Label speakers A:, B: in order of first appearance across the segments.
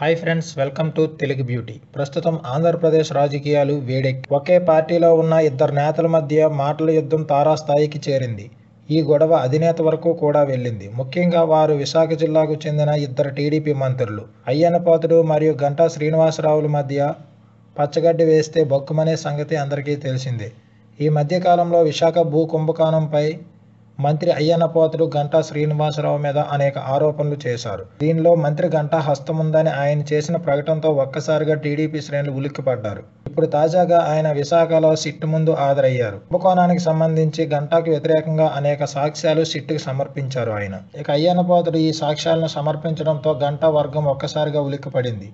A: Hi friends welcome to Telugu beauty. ప్రస్తుతం ఆంధ్రప్రదేశ్ రాజకీయాలు వేడెక్కి ఒకే పార్టీలో ఉన్న ఇద్దరు నేతల మధ్య మాటల యుద్ధం తారాస్థాయికి చేరింది. ఈ గొడవ అధినేత వరకు కూడా వెళ్ళింది. ముఖ్యంగా వారు విశాఖ జిల్లాకు చెందిన ఇద్దరు టీడీపీ మంత్రులు. అయ్యన్నపాతుడు మరియు గంటా శ్రీనివాసరావుల మధ్య పచ్చగడ్డి వేస్తే బొక్కుమనే సంగతి అందరికీ తెలిసిందే. ఈ మధ్యకాలంలో విశాఖ భూ కుంభకోణంపై మంత్రి అయ్యన్నపోతుడు గంటా శ్రీనివాసరావు మీద అనేక ఆరోపణలు చేశారు. దీనిలో మంత్రి గంటా హస్తముందని ఆయన చేసిన ప్రకటనతో ఒక్కసారిగా టీడీపీ శ్రేణులు ఉలిక్కిపడ్డారు. ఇప్పుడు తాజాగా ఆయన విశాఖలో సిట్ ముందు హాజరయ్యారు. కుంభకోణానికి సంబంధించి గంటాకు వ్యతిరేకంగా అనేక సాక్ష్యాలు సిట్టుకు సమర్పించారు ఆయన. ఇక అయ్యన్నపోతుడు ఈ సాక్ష్యాలను సమర్పించడంతో గంటా వర్గం ఒక్కసారిగా ఉలిక్కిపడింది.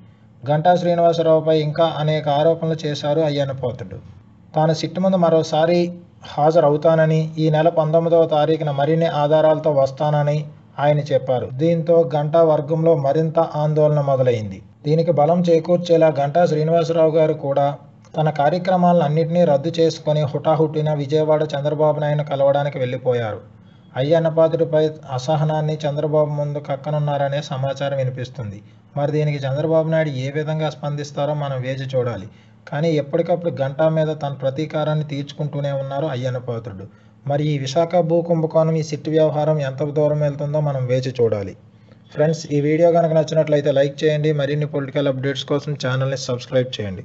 A: గంటా శ్రీనివాసరావుపై ఇంకా అనేక ఆరోపణలు చేశారు అయ్యన్నపోతుడు. తాను సిట్టు ముందు మరోసారి హాజరవుతానని ఈ నెల పంతొమ్మిదవ తారీఖున మరిన్ని ఆధారాలతో వస్తానని ఆయన చెప్పారు. దీంతో గంటా వర్గంలో మరింత ఆందోళన మొదలైంది. దీనికి బలం చేకూర్చేలా గంటా శ్రీనివాసరావు గారు కూడా తన కార్యక్రమాలను అన్నింటినీ రద్దు చేసుకుని హుటాహుటిన విజయవాడ చంద్రబాబు నాయుడు కలవడానికి వెళ్ళిపోయారు. అయ్యన్నపాత్రుడిపై అసహనాన్ని చంద్రబాబు ముందు కక్కనున్నారనే సమాచారం వినిపిస్తుంది. మరి దీనికి చంద్రబాబు నాయుడు ఏ విధంగా స్పందిస్తారో మనం వేచి చూడాలి. కానీ ఎప్పటికప్పుడు గంటా మీద తన ప్రతీకారాన్ని తీర్చుకుంటూనే ఉన్నారు అయ్యన్నపాత్రుడు మరి ఈ విశాఖ భూ కుంభకోణం ఈ సిట్టు వ్యవహారం ఎంత దూరం వెళ్తుందో మనం వేచి చూడాలి. ఫ్రెండ్స్ ఈ వీడియో కనుక నచ్చినట్లయితే లైక్ చేయండి. మరిన్ని పొలిటికల్ అప్డేట్స్ కోసం ఛానల్ని సబ్స్క్రైబ్ చేయండి.